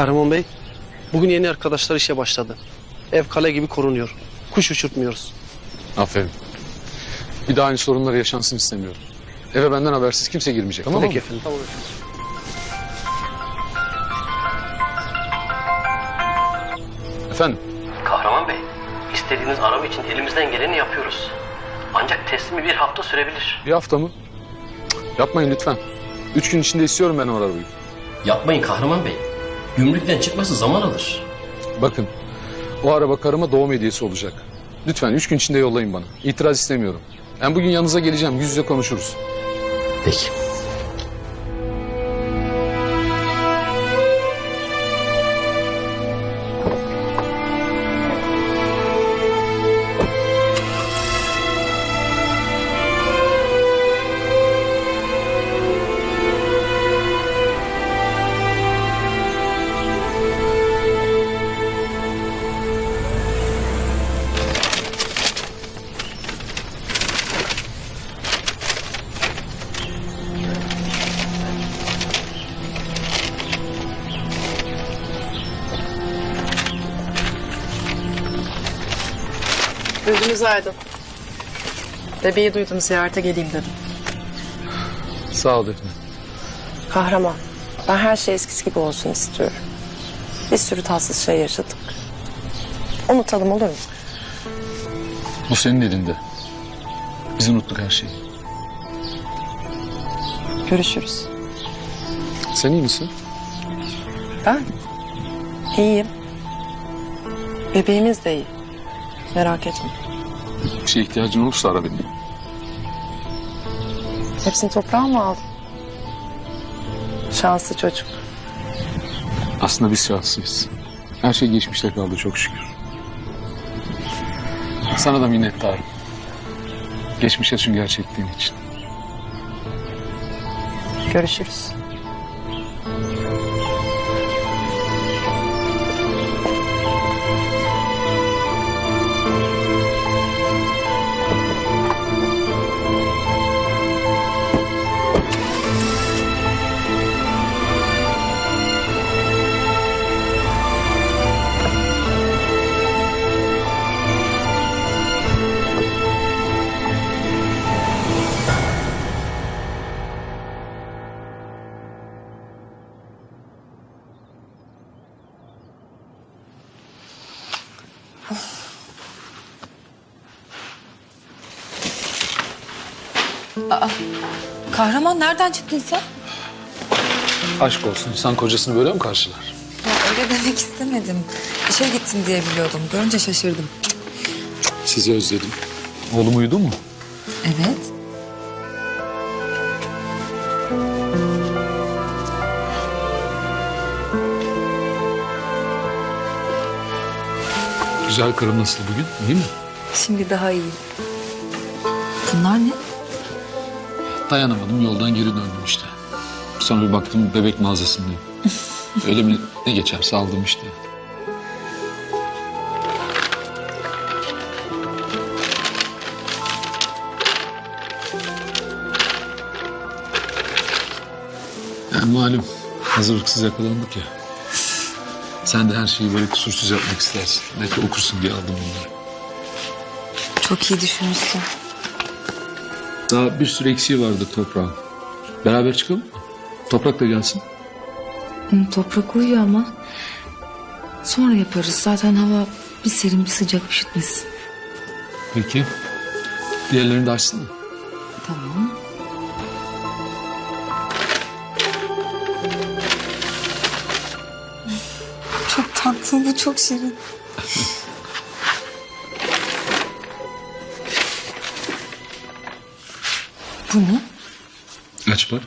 Kahraman Bey, bugün yeni arkadaşlar işe başladı. Ev kale gibi korunuyor. Kuş uçurtmuyoruz. Aferin. Bir daha aynı sorunlar yaşansın istemiyorum. Eve benden habersiz kimse girmeyecek tamam mı? Peki efendim. Tamam efendim. Efendim? Kahraman Bey, istediğiniz araba için elimizden geleni yapıyoruz. Ancak teslimi bir hafta sürebilir. Bir hafta mı? Cık, Yapmayın lütfen. Üç gün içinde istiyorum ben o arabayı. Yapmayın Kahraman Bey. Gümrükten çıkması zaman alır. Bakın o araba karıma doğum hediyesi olacak. Lütfen üç gün içinde yollayın bana. İtiraz istemiyorum. Ben bugün yanınıza geleceğim. Yüz yüze konuşuruz. Peki. Aydın. Bebeği duydum ziyarete geleyim dedim. Sağ ol Defne. Kahraman. Ben her şey eskisi gibi olsun istiyorum. Bir sürü tatsız şey yaşadık. Unutalım olur mu? Bu senin elinde. Biz unuttuk her şeyi. Görüşürüz. Sen iyi misin? Ben iyiyim. Bebeğimiz de iyi. Merak etme. Bir şeye ihtiyacın olursa ara beni. Hepsini toprağa mı aldın? Şanslı çocuk. Aslında biz şanslıyız. Her şey geçmişte kaldı çok şükür. Sana da minnettarım. Geçmişe sünger çektiğin için. Görüşürüz. Nereden çıktın sen? Aşk olsun. İnsan kocasını böyle mi karşılar? Ya öyle demek istemedim. İşe gittin diye biliyordum. Görünce şaşırdım. Sizi özledim. Oğlum uyudu mu? Evet. Güzel karım nasıl bugün? İyi mi? Şimdi daha iyi. Bunlar ne? Dayanamadım yoldan geri döndüm işte. Sonra bir baktım bebek mağazasındayım. Öyle mi ne geçerse aldım işte. Yani malum hazırlıksız yakalandık ya. Sen de her şeyi böyle kusursuz yapmak istersin. Belki okursun diye aldım bunları. Çok iyi düşünmüşsün. Daha bir sürü eksiği vardı toprağın. Beraber çıkalım? Toprak da gelsin. Hı, Toprak uyuyor ama. Sonra yaparız. Zaten hava bir serin bir sıcak üşütmesin. Peki. Diğerlerini de açsın mı? Tamam. Çok tatlı bu çok şirin. Bu ne? Aç bak.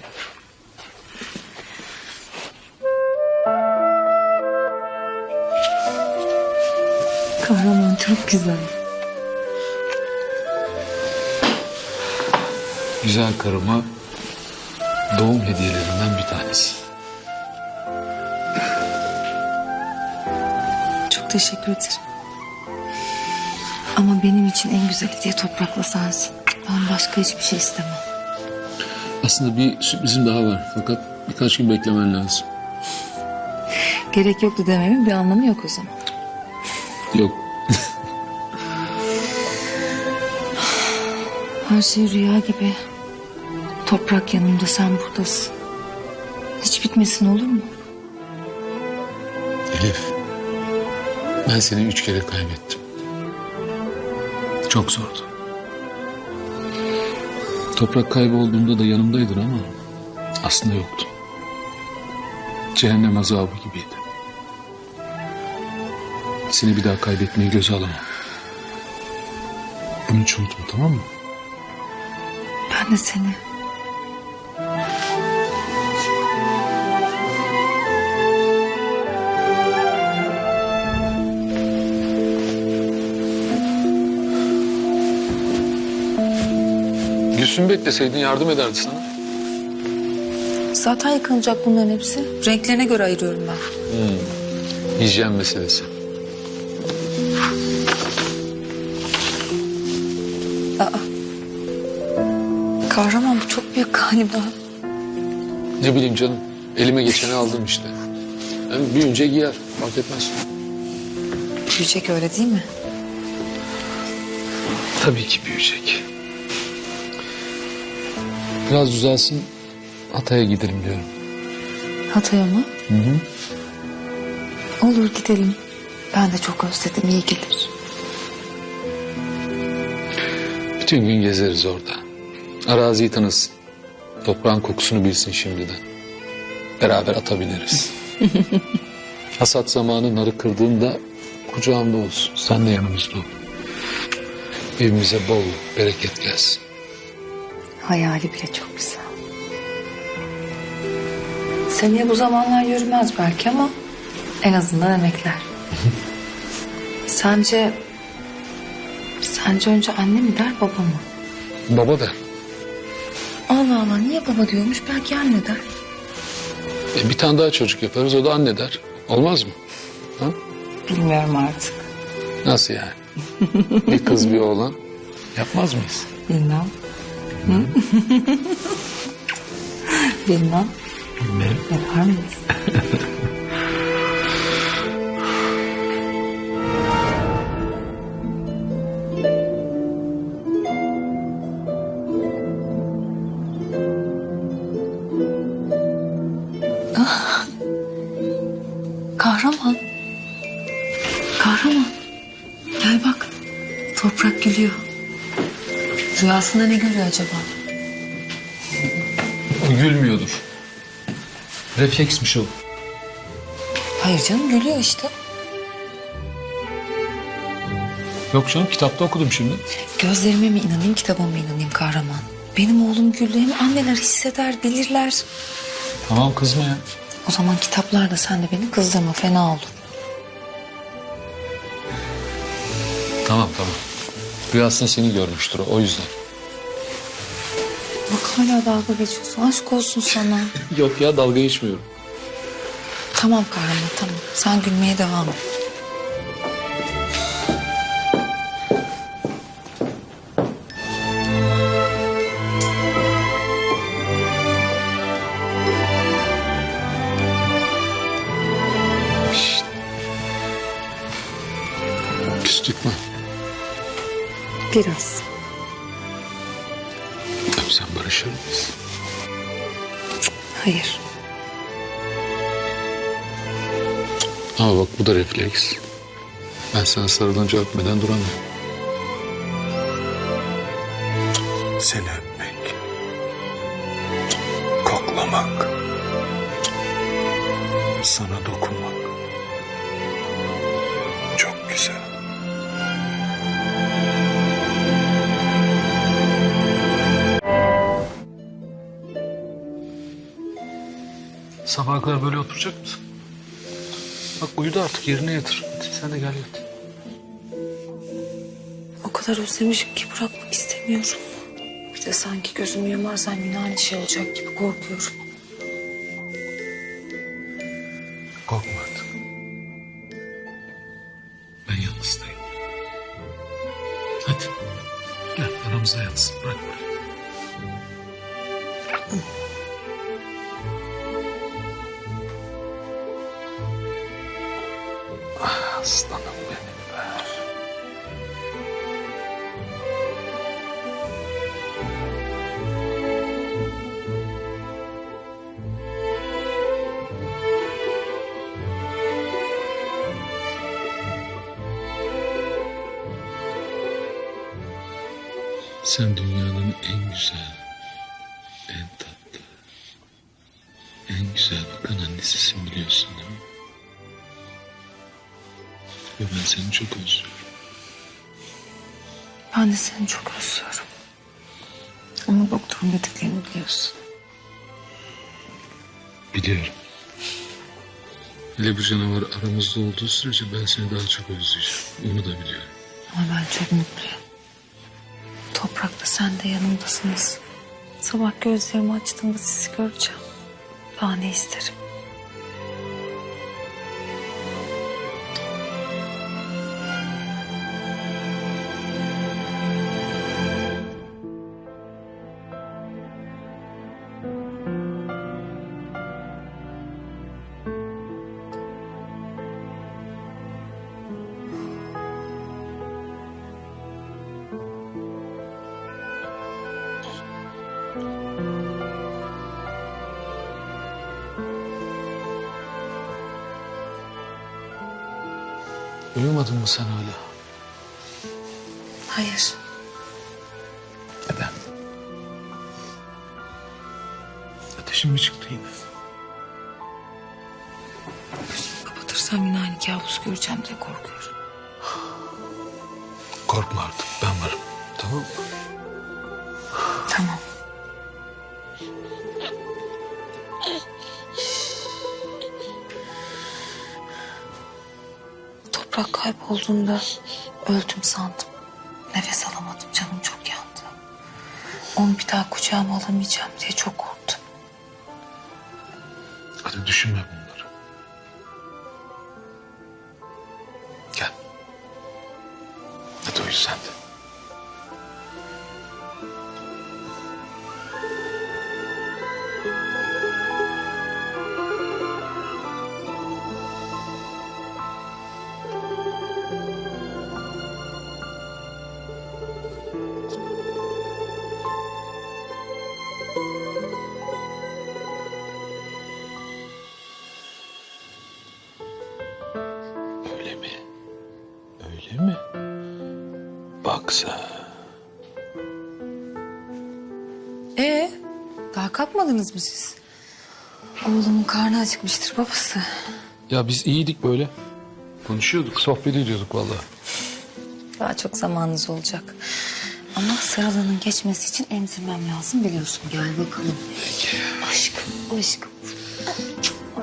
Kahraman çok güzel. Güzel karıma doğum hediyelerinden bir tanesi. Çok teşekkür ederim. Ama benim için en güzeli diye toprakla sensin. Ben başka hiçbir şey istemem. Aslında bir sürprizim daha var fakat birkaç gün beklemen lazım. Gerek yoktu dememin bir anlamı yok o zaman. Yok. Her şey rüya gibi. Toprak yanımda sen buradasın. Hiç bitmesin olur mu? Elif. Ben seni üç kere kaybettim. Çok zordu. Toprak kaybolduğunda da yanımdaydın ama aslında yoktun. Cehennem azabı gibiydi. Seni bir daha kaybetmeyi göze alamam. Bunu hiç unutma tamam mı? Ben de seni. Gülsün bekleseydin yardım ederdi sana. Zaten yıkanacak bunların hepsi. Renklerine göre ayırıyorum ben. Hijyen meselesi. Kahraman bu çok büyük galiba. Ne bileyim canım. Elime geçeni aldım işte. Hem büyüyünce giyer. Fark etmez. Büyüyecek öyle değil mi? Tabii ki büyüyecek. Biraz düzelsin. Hatay'a gidelim diyorum. Hatay'a mı? Hı hı. Olur gidelim. Ben de çok özledim iyi gelir. Bütün gün gezeriz orada. Araziyi tanısın. Toprağın kokusunu bilsin şimdiden. Beraber atabiliriz. Hasat zamanı narı kırdığında kucağımda olsun. Sen de yanımızda ol. Evimize bol bereket gelsin. Hayali bile çok güzel. Seneye bu zamanlar yürümez belki ama en azından emekler. sence sence önce anne mi der baba mı? Baba da Allah Allah niye baba diyormuş belki anne der. e, bir tane daha çocuk yaparız o da anne der. Olmaz mı? Ha? Bilmiyorum artık. Nasıl yani? bir kız bir oğlan. Yapmaz mıyız? Bilmem. Bilmem. Bilmem. Yapar mıyız? Ah! Kahraman. Kahraman. Gel bak. Toprak gülüyor. Rüyasında ne görüyor acaba? Gülmüyordur. Refleksmiş o. Hayır canım gülüyor işte. Yok canım kitapta okudum şimdi. Gözlerime mi inanayım kitaba mı inanayım kahraman? Benim oğlum güldüğümü anneler hisseder bilirler. Tamam kızma ya. O zaman kitaplarda sen de beni kızdırma fena olur. Tamam tamam. Rüyasında seni görmüştür o, yüzden. Bak hala dalga geçiyorsun aşk olsun sana. Yok ya dalga geçmiyorum. tamam kahraman tamam sen gülmeye devam et. Biraz. Öpsem barışır mıyız? Hayır. Ama bak bu da refleks. Ben sana sarılınca öpmeden duramıyorum. Seni öpmek. Koklamak. Sana dokunmak. Sabaha kadar böyle oturacak mısın? Bak uyudu artık yerine yatır. Hadi sen de gel yat. O kadar özlemişim ki bırakmak istemiyorum. Bir de sanki gözümü yumarsam yine aynı şey olacak gibi korkuyorum. Aslanım benim be. Sen Ve ben seni çok özlüyorum. Ben de seni çok özlüyorum. Ama doktorun dediklerini biliyorsun. Biliyorum. Hele bu canavar aramızda olduğu sürece ben seni daha çok özleyeceğim. Onu da biliyorum. Ama ben çok mutluyum. Toprakta sen de yanımdasınız. Sabah gözlerimi açtığımda sizi göreceğim. Daha ne isterim? Uyumadın mı sen hala? Hayır. Neden? Ateşin mi çıktı yine? Gözümü kapatırsam yine aynı kabus göreceğim diye korkuyorum. Korkma artık ben varım. Tamam mı? Toprak kaybolduğunda öldüm sandım. Nefes alamadım canım çok yandı. Onu bir daha kucağıma alamayacağım diye çok korktum. Hadi düşünme bunları. Gel. Hadi uyu sen de. Kalkmadınız mı siz? Oğlumun karnı acıkmıştır babası. Ya biz iyiydik böyle. Konuşuyorduk, sohbet ediyorduk vallahi. Daha çok zamanınız olacak. Ama sıralığının geçmesi için emzirmem lazım biliyorsun. Gel bakalım. Aşkım, aşkım.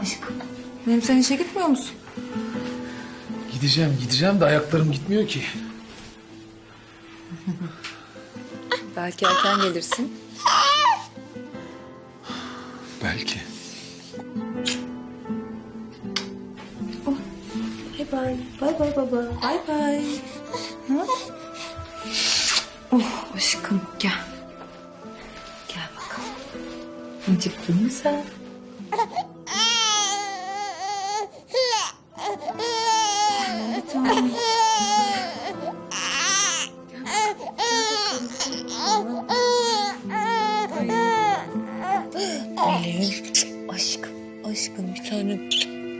Aşkım. Benim sen işe gitmiyor musun? Gideceğim, gideceğim de ayaklarım gitmiyor ki. Belki erken gelirsin. Belki. Bye bye. Bye bye baba. Bye bye. Hı? Oh aşkım gel. Gel bakalım. Acıktın mı sen?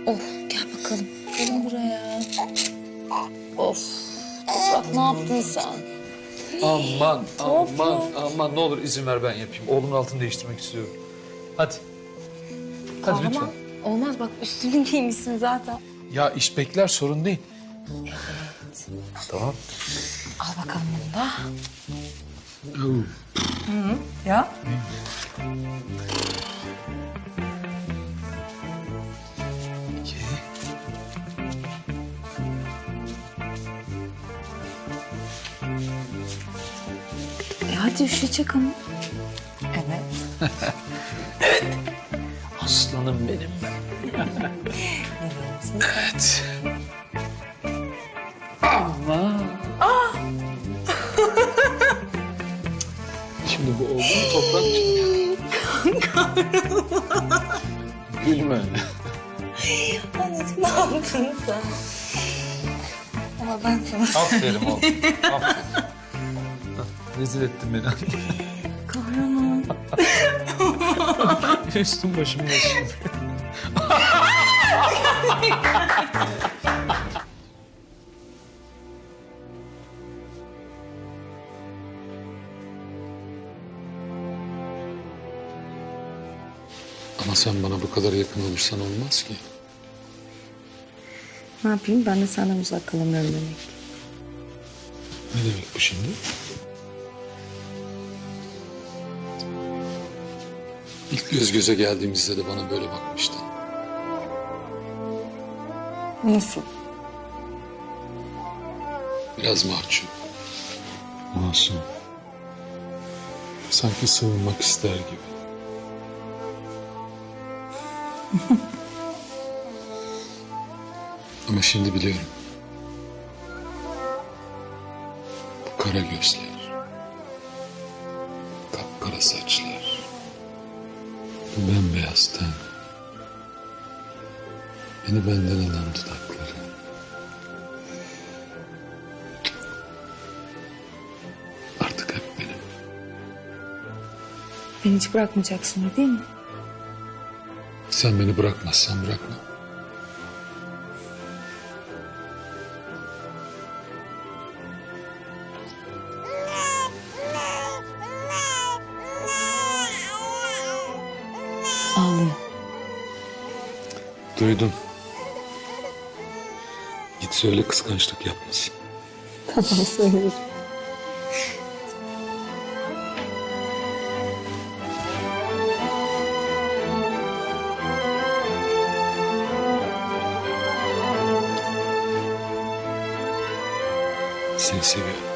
Oh gel bakalım. Gelin buraya. Of. Toprak ne yaptın sen? Aman, aman, aman ne olur izin ver ben yapayım. Oğlumun altını değiştirmek istiyorum. Hadi. Hadi Ama lütfen. olmaz bak üstünü giymişsin zaten. Ya iş bekler sorun değil. Tamam. Al bakalım bunu da. Oo. Ya. İki. Hadi üşüyecek ama. Evet. Aslanım benim ben. evet. Ama. Şimdi bu oldu mu toprak için? Gülme. Anneciğim ne yaptın sen? Ama ben sana... Aferin oğlum. Aferin. Rezil ettin beni. Kahraman. Üstüm başım yaşım. Ama sen bana bu kadar yakın olursan olmaz ki. Ne yapayım ben de senden uzak kalamıyorum demek. Ne demek bu şimdi? İlk göz göze geldiğimizde de bana böyle bakmıştın. Nasıl? Biraz mahcup. Masum. Sanki sığınmak ister gibi. Ama şimdi biliyorum. Bu kara gözler. Kapkara saçlar. Bu bembeyaz ten. Beni benden alan dudakları. Artık hep benim. Beni hiç bırakmayacaksın değil mi? Sen beni bırakmazsan bırakma. Duydum. Git söyle kıskançlık yapmasın. Tamam söylerim. Seni seviyorum.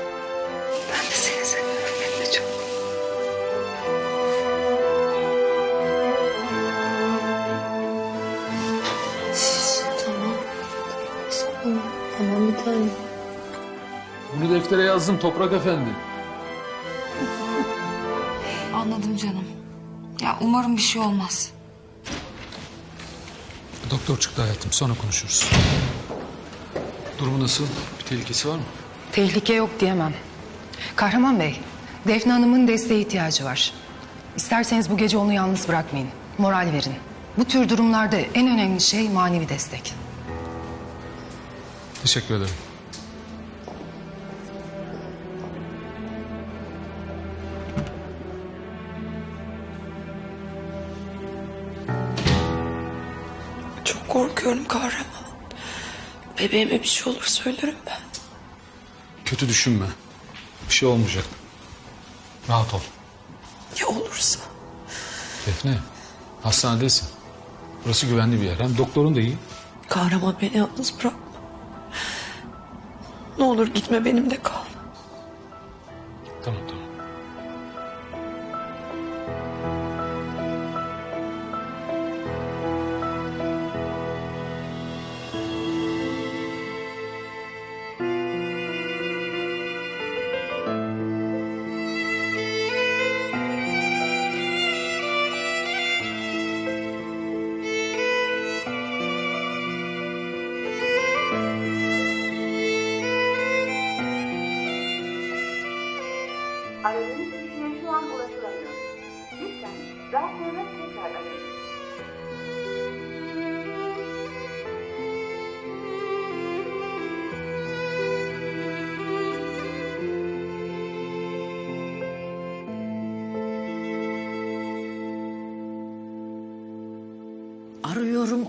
Yazdım Toprak Efendi. Anladım canım. Ya umarım bir şey olmaz. Doktor çıktı hayatım sonra konuşuruz. Durumu nasıl? Bir tehlikesi var mı? Tehlike yok diyemem. Kahraman Bey, Defne Hanım'ın desteğe ihtiyacı var. İsterseniz bu gece onu yalnız bırakmayın. Moral verin. Bu tür durumlarda en önemli şey manevi destek. Teşekkür ederim. Bebeğime bir şey olur söylerim ben. Kötü düşünme. Bir şey olmayacak. Rahat ol. Ya olursa? Defne, hastanedesin. Burası güvenli bir yer. Hem doktorun da iyi. Kahraman beni yalnız bırakma. Ne olur gitme benimle kal.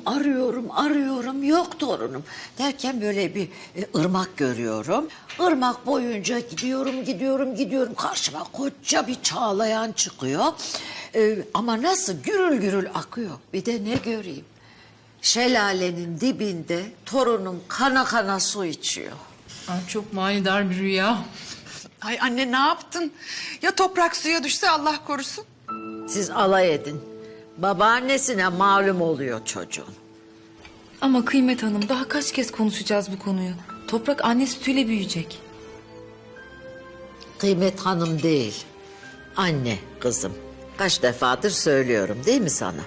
Arıyorum, arıyorum. Yok torunum. Derken böyle bir e, ırmak görüyorum. Irmak boyunca gidiyorum, gidiyorum, gidiyorum. Karşıma koca bir çağlayan çıkıyor. E, ama nasıl gürül gürül akıyor. Bir de ne göreyim? Şelalenin dibinde torunum kana kana su içiyor. Ay, çok manidar bir rüya. Ay anne ne yaptın? Ya toprak suya düşse Allah korusun. Siz alay edin. Babaannesine malum oluyor çocuğun. Ama Kıymet Hanım daha kaç kez konuşacağız bu konuyu. Toprak anne sütüyle büyüyecek. Kıymet hanım değil. Anne kızım. Kaç defadır söylüyorum değil mi sana?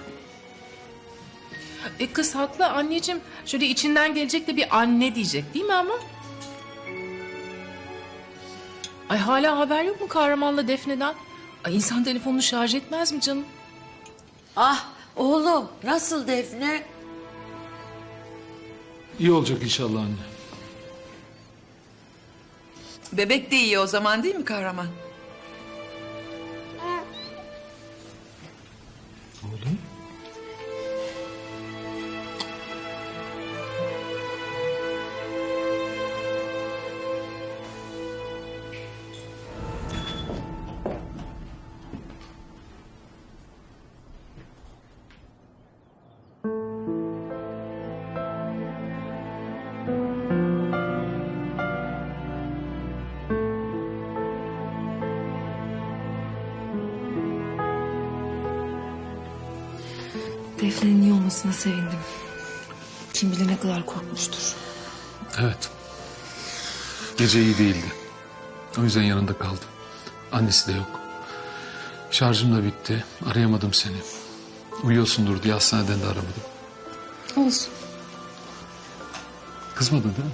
E kız haklı anneciğim. Şöyle içinden gelecek de bir anne diyecek değil mi ama? Ay hala haber yok mu kahramanla Defne'den? Ay insan telefonunu şarj etmez mi canım? Ah oğlum nasıl Defne? İyi olacak inşallah anne. Bebek de iyi o zaman değil mi kahraman? Defne'nin iyi olmasına sevindim. Kim bilir ne kadar korkmuştur. Evet. Gece iyi değildi. O yüzden yanında kaldım. Annesi de yok. Şarjım da bitti. Arayamadım seni. Uyuyorsundur diye hastaneden de aramadım. Olsun. Kızmadın değil mi?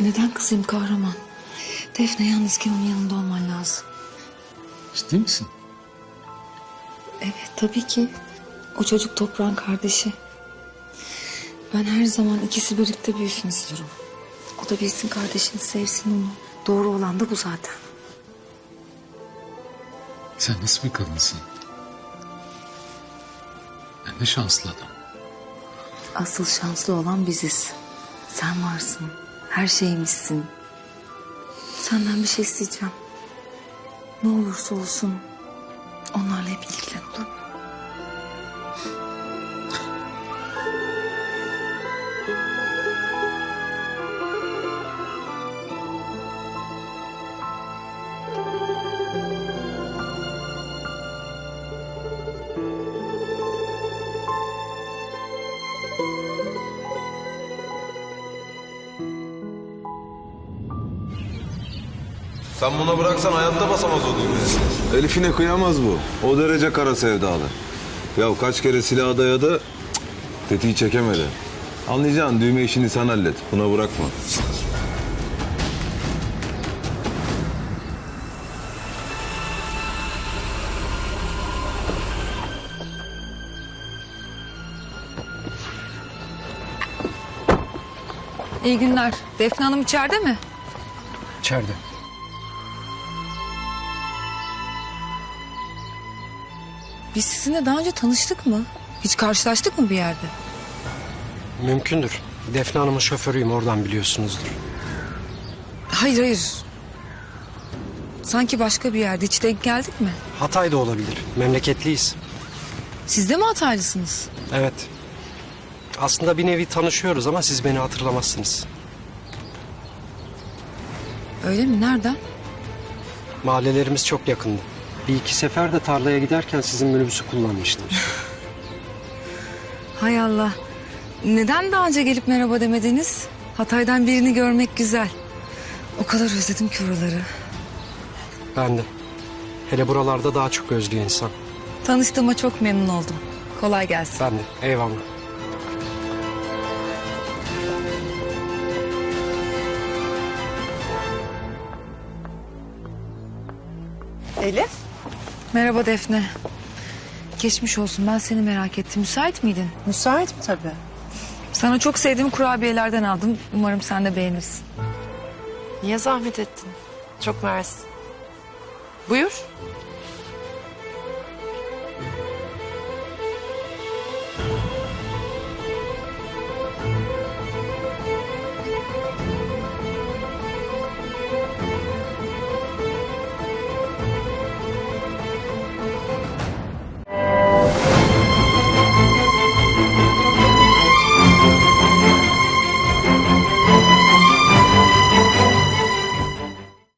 Neden kızayım kahraman? Defne yalnızken onun yanında olman lazım. Ciddi misin? Evet tabii ki. O çocuk toprağın kardeşi. Ben her zaman ikisi birlikte büyüsün istiyorum. O da bilsin kardeşini sevsin onu. Doğru olan da bu zaten. Sen nasıl bir kadınsın? Ben ne şanslı adam. Asıl şanslı olan biziz. Sen varsın. Her şeyimizsin. Senden bir şey isteyeceğim. Ne olursa olsun onlarla hep ilgilen olur mu? Sen buna bıraksan hayatta basamaz o düğmeye. Elif'ine kıyamaz bu. O derece kara sevdalı. Ya kaç kere silah dayadı, cık, tetiği çekemedi. Anlayacaksın düğme işini sen hallet. Buna bırakma. İyi günler. Defne Hanım içeride mi? İçeride. Biz sizinle daha önce tanıştık mı? Hiç karşılaştık mı bir yerde? Mümkündür. Defne Hanım'ın şoförüyüm oradan biliyorsunuzdur. Hayır hayır. Sanki başka bir yerde hiç denk geldik mi? Hatay da olabilir. Memleketliyiz. Siz de mi Hataylısınız? Evet. Aslında bir nevi tanışıyoruz ama siz beni hatırlamazsınız. Öyle mi? Nereden? Mahallelerimiz çok yakındı. Bir iki sefer de tarlaya giderken sizin minibüsü kullanmıştım. Hay Allah. Neden daha önce gelip merhaba demediniz? Hatay'dan birini görmek güzel. O kadar özledim ki oraları. ben de. Hele buralarda daha çok özlüyor insan. Tanıştığıma çok memnun oldum. Kolay gelsin. Ben de. Eyvallah. Elif? Merhaba Defne. Geçmiş olsun ben seni merak ettim. Müsait miydin? Müsait mi tabii? Sana çok sevdiğim kurabiyelerden aldım. Umarım sen de beğenirsin. Niye zahmet ettin? Çok mersi. Buyur.